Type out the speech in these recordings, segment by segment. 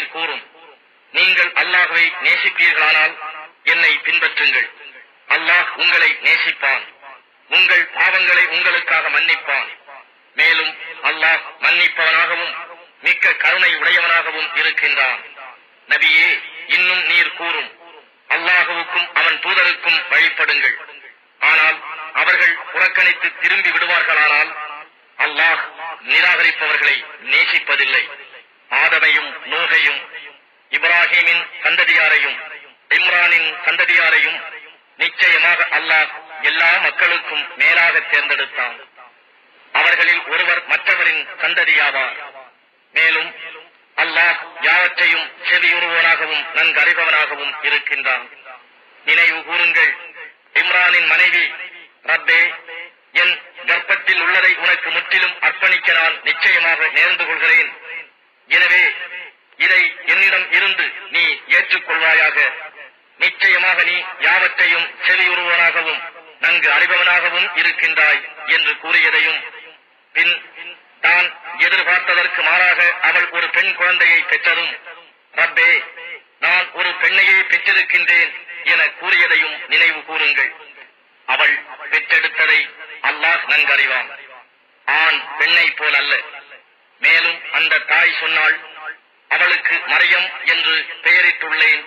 நீர் கூறும். நீங்கள் அல்லாஹுவை நேசிப்பீர்களானால் என்னை பின்பற்றுங்கள். அல்லாஹ் உங்களை நேசிப்பான். உங்கள் பாவங்களை உங்களுக்காக மன்னிப்பான். மேலும் அல்லாஹ் மன்னிப்பவனாகவும் மிக்க கருணை உடையவனாகவும் இருக்கின்றான். நபியே இன்னும் நீர் கூறும். அல்லாஹுவுக்கும் அவன் தூதருக்கும் வழிபடுங்கள். ஆனால் அவர்கள் புறக்கணித்து திரும்பி விடுவார்களானால் அல்லாஹ் நிராகரிப்பவர்களை நேசிப்பதில்லை. ஆதமையும் நூகையும் இப்ராஹிமின் சந்ததியாரையும் இம்ரானின் சந்ததியாரையும் நிச்சயமாக அல்லாஹ் எல்லா மக்களுக்கும் மேலாக தேர்ந்தெடுத்தான். அவர்களில் ஒருவர் மற்றவரின் சந்ததியாவார். மேலும் அல்லாஹ் யாவற்றையும் செவியுறுவனாகவும் நன்கறிபவனாகவும் இருக்கின்றான். நினைவு கூறுங்கள் இம்ரானின் மனைவி ரப்பே என் கர்ப்பத்தில் உள்ளதை உனக்கு முற்றிலும் அர்ப்பணிக்க நான் நிச்சயமாக நேர்ந்து கொள்கிறேன். எனவே இதை என்னிடம் இருந்து நீ ஏற்றுக்கொள்வாயாக. நிச்சயமாக நீ யாவற்றையும் செவியுறுவனாகவும் நன்கு அறிபவனாகவும் இருக்கின்றாய் என்று கூறியதையும் பின் தான் எதிர்பார்த்ததற்கு மாறாக அவள் ஒரு பெண் குழந்தையை பெற்றதும் ரப்பே நான் ஒரு பெண்ணையே பெற்றிருக்கின்றேன் என கூறியதையும் நினைவு கூறுங்கள். அவள் பெற்றெடுத்ததை அல்லாஹ் நன்கறிவான். ஆண் பெண்ணை போல் அல்ல மேலும் அந்த தாய் சொன்னாள் அவளுக்கு மறையம் என்று பெயரிட்டுள்ளேன்.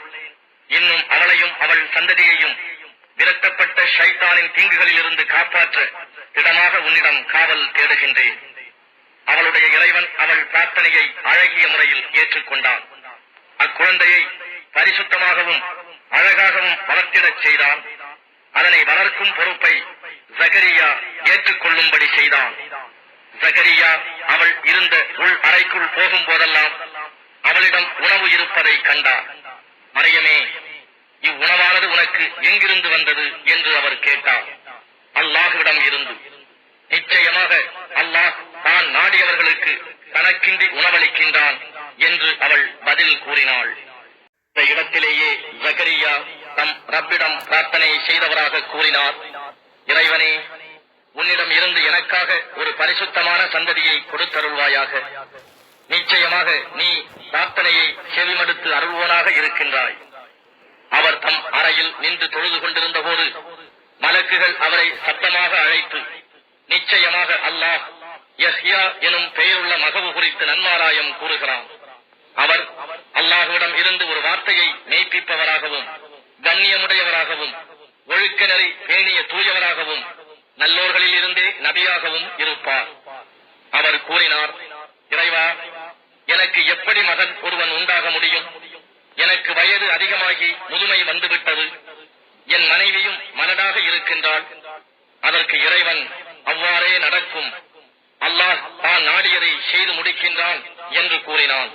இன்னும் அவளையும் அவள் சந்ததியையும் விரட்டப்பட்ட ஷைத்தானின் தீங்குகளில் இருந்து காப்பாற்ற திடமாக உன்னிடம் காவல் தேடுகின்றேன். அவளுடைய இறைவன் அவள் பிரார்த்தனையை அழகிய முறையில் ஏற்றுக்கொண்டான். அக்குழந்தையை பரிசுத்தமாகவும் அழகாகவும் வளர்த்திடச் செய்தான். அதனை வளர்க்கும் பொறுப்பை ஜகரியா ஏற்றுக்கொள்ளும்படி செய்தான். ஜகரியா அவள் இருந்த உள் அறைக்குள் போகும் போதெல்லாம் அவளிடம் உணவு இருப்பதை கண்டார். மறையமே இவ்வுணவானது உனக்கு எங்கிருந்து வந்தது என்று அவர் கேட்டார். அல்லாஹ்விடம் இருந்து நிச்சயமாக அல்லாஹ் தான் நாடியவர்களுக்கு தனக்கின்றி உணவளிக்கின்றான் என்று அவள் பதில் கூறினாள். இந்த இடத்திலேயே ஜகரியா தம் ரப்பிடம் பிரார்த்தனை செய்தவராக கூறினார். இறைவனே உன்னிடம் இருந்து எனக்காக ஒரு பரிசுத்தமான சந்ததியை கொடுத்தருள்வாயாக. நிச்சயமாக நீ பிரார்த்தனையை செவிமடுத்து அருள்வோனாக இருக்கின்றாய். அவர் தம் அறையில் நின்று தொழுது கொண்டிருந்த போது மலக்குகள் அவரை சத்தமாக அழைத்து நிச்சயமாக அல்லாஹ் யஹ்யா எனும் பெயருள்ள மகவு குறித்து நன்மாராயம் கூறுகிறான். அவர் அல்லாஹுவிடம் இருந்து ஒரு வார்த்தையை மெய்ப்பிப்பவராகவும் கண்ணியமுடையவராகவும் ஒழுக்க நெறி பேணிய தூயவராகவும் நல்லோர்களில் இருந்தே நபியாகவும் இருப்பார். அவர் கூறினார் இறைவா எனக்கு எப்படி மகன் ஒருவன் உண்டாக முடியும்? எனக்கு வயது அதிகமாகி முதுமை வந்துவிட்டது. என் மனைவியும் மனடாக இருக்கின்றாள். அதற்கு இறைவன் அவ்வாறே நடக்கும். அல்லாஹ் தான் நாடியதை செய்து முடிக்கின்றான் என்று கூறினான்.